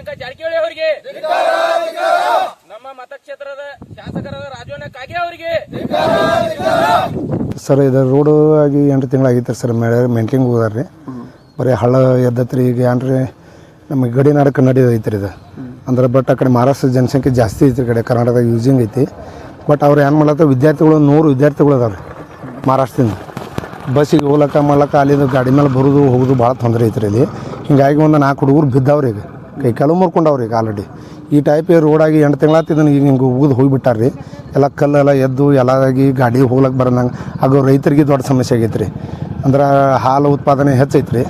ಪ್ರಿಯಾಂಕಾ ಜಾರಕಿಹೊಳಿ ಅವರಿಗೆ. ನಮ್ಮ ಮತಕ್ಷೇತ್ರದ ಶಾಸಕರಾದ ರಾಜಣ್ಣ ಕಾಗೆ ಅವರಿಗೆ. ಸರ್, ಇದು ರೋಡು ಆಗಿ ಎಂಟು ತಿಂಗಳಾಗಿತ್ತು ಸರ್ ಮಳೆ ಮೇಂಟೈನ್ ಹೋದಾರ ರೀ ಬರೀ ಹಳ್ಳ ಎದ್ದತ್ರಿ, ಈಗ ಏನ್ರಿ, ನಮಗೆ ಗಡಿನಾಡ ಕನ್ನಡಿ ಐತ್ರಿ ಇದು. ಅಂದ್ರೆ ಬಟ್ ಆ ಕಡೆ ಮಹಾರಾಷ್ಟ್ರ ಜನಸಂಖ್ಯೆ ಜಾಸ್ತಿ ಐತ್ರಿ ಕಡೆ, ಕರ್ನಾಟಕದಾಗ ಯೂಸಿಂಗ್ ಐತಿ. ಬಟ್ ಅವ್ರು ಏನು ಮಾಡ್ಲತ್ತ ವಿದ್ಯಾರ್ಥಿಗಳು ನೂರು ವಿದ್ಯಾರ್ಥಿಗಳು ಅದಾವ ರೀ ಮಹಾರಾಷ್ಟ್ರದಿಂದ ಬಸ್ಸಿಗೆ ಹೋಗ್ಲಕ್ಕ ಮಾಡ್ಲಕ್ಕ, ಅಲ್ಲಿಂದ ಗಾಡಿ ಮೇಲೆ ಬರೋದು, ಹೋಗೋದು ಭಾಳ ತೊಂದರೆ ಐತ್ರಿ ಇಲ್ಲಿ ಹಿಂಗಾಗಿ ಒಂದು ನಾಲ್ಕು ಹುಡುಗರು ಬಿದ್ದಾವ್ರಿ ಈಗ. ಕೈ ಕಾಲು ಮುರ್ಕೊಂಡವ್ರಿ ಈಗ ಆಲ್ರೆಡಿ ಈ ಟೈಪ್ ರೋಡಾಗಿ ಎಂಟು ತಿಂಗಳಾತು ಇದನ್ನು ಈಗ ಹಿಂಗೆ ಉಗಿದು ಹೋಗಿಬಿಟ್ಟಾರ್ರಿ ಎಲ್ಲ ಕಲ್ಲೆಲ್ಲ ಎದ್ದು ಎಲ್ಲ ಆಗಿ ಗಾಡಿ ಹೋಗ್ಲಕ್ಕೆ ಬರೋಂಗೆ ಹಾಗೂ ರೈತರಿಗೆ ದೊಡ್ಡ ಸಮಸ್ಯೆ ಆಗೈತೆ ರೀ ಅಂದ್ರೆ ಹಾಲು ಉತ್ಪಾದನೆ ಹೆಚ್ಚೈತೆ ರೀ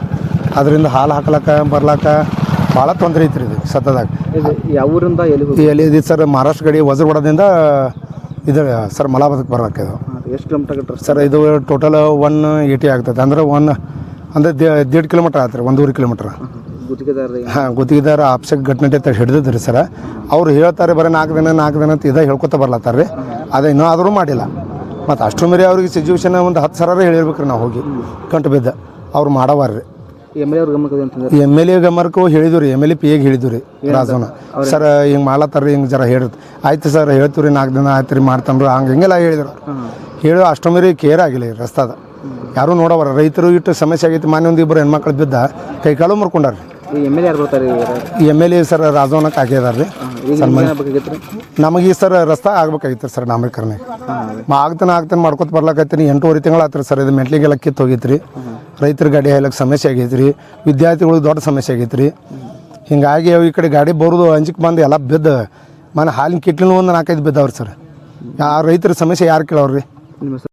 ಅದರಿಂದ ಹಾಲು ಹಾಕ್ಲಕ್ಕ ಬರ್ಲಾಕ ಭಾಳ ತೊಂದರೆ ಐತ್ರಿ ಇದು ಸತ್ತದಾಗ ಎಲ್ಲಿ ಇದೆ ಸರ್ ಮಹಾರಾಷ್ಟ್ರ ಗಡಿ ವಜ್ರವಾಡದಿಂದ ಇದು ಸರ್ ಮಲಾಬದಕ್ಕೆ ಬರ್ಲಕ್ಕೆ ಇದು. ಎಷ್ಟು ಕಿಲೋಮೀಟರ್ ಸರ್? ಇದು ಟೋಟಲ್ ಒನ್ ಏಯ್ಟಿ ಆಗ್ತದೆ ಅಂದ್ರೆ ಒನ್ ಅಂದ್ರೆ ದೇಡ್ ಕಿಲೋಮೀಟ್ರ್ ಆಗ್ತದೆ ಒಂದೂವರೆ ಕಿಲೋಮೀಟ್ರ್ ಗುತ್ತಿಗೆದಾರ ಹಾಂ ಗುತ್ತಿಗೆದಾರ ಆಪ್ಸಕ್ ಘಟನೆ ಅಂತ ಹಿಡಿದಿದ್ರಿ ಸರ್. ಅವ್ರು ಹೇಳ್ತಾರೆ ಬರೀ ನಾಲ್ಕು ದಿನ ನಾಲ್ಕು ದಿನ ಅಂತ ಇದೇ ಹೇಳ್ಕೊತ ಬರ್ಲತ್ತಾರ ರೀ. ಅದೇ ಇನ್ನೂ ಆದರೂ ಮಾಡಿಲ್ಲ. ಮತ್ತು ಅಷ್ಟು ಮೇರೆ ಅವ್ರಿಗೆ ಸಿಚುವೇಶನ್ ಒಂದು ಹತ್ತು ಸಾವಿರ ಹೇಳಿರ್ಬೇಕು ರೀ ನಾವು ಹೋಗಿ. ಕಂಟು ಬಿದ್ದ. ಅವ್ರು ಮಾಡವಾರ ರೀ. ಎಂ ಎಲ್ ಅವ್ರ ಎಂ ಎಲ್ ಎ ಗಮನಕ್ಕೂ ಹೇಳಿದ್ವಿ ರೀ. ಎಂ ಎಲ್ ಎ ಪಿ ಎಗೆ ಹೇಳಿದ್ವಿ ರೀ ರಾಜವನ ಸರ್ ಹಿಂಗೆ ಮಾಡ್ಲತ್ತಾರ ರೀ ಹಿಂಗೆ ಜರ ಹೇಳಿದ್ ಆಯ್ತು ಸರ್ ಹೇಳ್ತೀವಿ ರೀ ನಾಲ್ಕು ದಿನ ಆಯ್ತು ರೀ ಮಾಡ್ತಾನ್ರಿ ಹಂಗೆ ಹಿಂಗೆಲ್ಲ ಹೇಳಿದ್ರು. ಹೇಳೋ ಅಷ್ಟು ಮೇರೆ ಕೇರ್ ಆಗಿಲ್ಲ ರೀ ರಸ್ತಾದ. ಯಾರೂ ನೋಡವರ ರೈತರು ಇಟ್ಟು ಸಮಸ್ಯೆ ಆಗೈತಿ ಮಾನ್ಯ ಒಂದು ಇಬ್ಬರು ಹೆಣ್ಮಕ್ಳು ಬಿದ್ದ ಕೈ ಕಾಲು ಮುರ್ಕೊಂಡಾರ ಈ ಎಂ ಎಲ್ ಎ ಯಾರು ಬರ್ತಾರೆ ಈ ಎಂ ಎಲ್ ಎ ಸರ್ ರಾಜವನಕ್ಕೆ ಹಾಕಿದಾರೆ ರೀ. ನಿಮ್ಗೆ ಈ ಸರ್ ರಸ್ತಾ ಆಗ್ಬೇಕಾಗಿತ್ತು ಸರ್ ನಾಮಕರಣ. ಆಗ್ತಾನೆ ಆಗ್ತಾನೆ ಮಾಡ್ಕೊತ ಬರ್ಲಾಕತ್ತೀನಿ. ಎಂಟೂವರೆ ತಿಂಗಳು ಆತ್ರಿ ಸರ್ ಇದು ಮೆಟ್ಲಿಗೆಲ್ಲ ಕಿತ್ತು ಹೋಗಿತ್ತು ರೀ ರೈತರ ಗಾಡಿ ಹಾಯ್ಲಕ್ಕೆ ಸಮಸ್ಯೆ ಆಗೈತೆ ರೀ. ವಿದ್ಯಾರ್ಥಿಗಳಿಗೆ ದೊಡ್ಡ ಸಮಸ್ಯೆ ಆಗೈತೆ ರೀ. ಹಿಂಗಾಗಿ ಈ ಕಡೆ ಗಾಡಿ ಬರೋದು ಅಂಜಿಕೆ ಬಂದು ಎಲ್ಲ ಬಿದ್ದು. ಮನೆ ಹಾಲಿನ ಕಿಟ್ಲಿನ ಒಂದು ನಾಲ್ಕೈದು ಬಿದ್ದಾವ್ರಿ ಸರ್. ಆ ರೈತರ ಸಮಸ್ಯೆ ಯಾರು ಹೆಸರು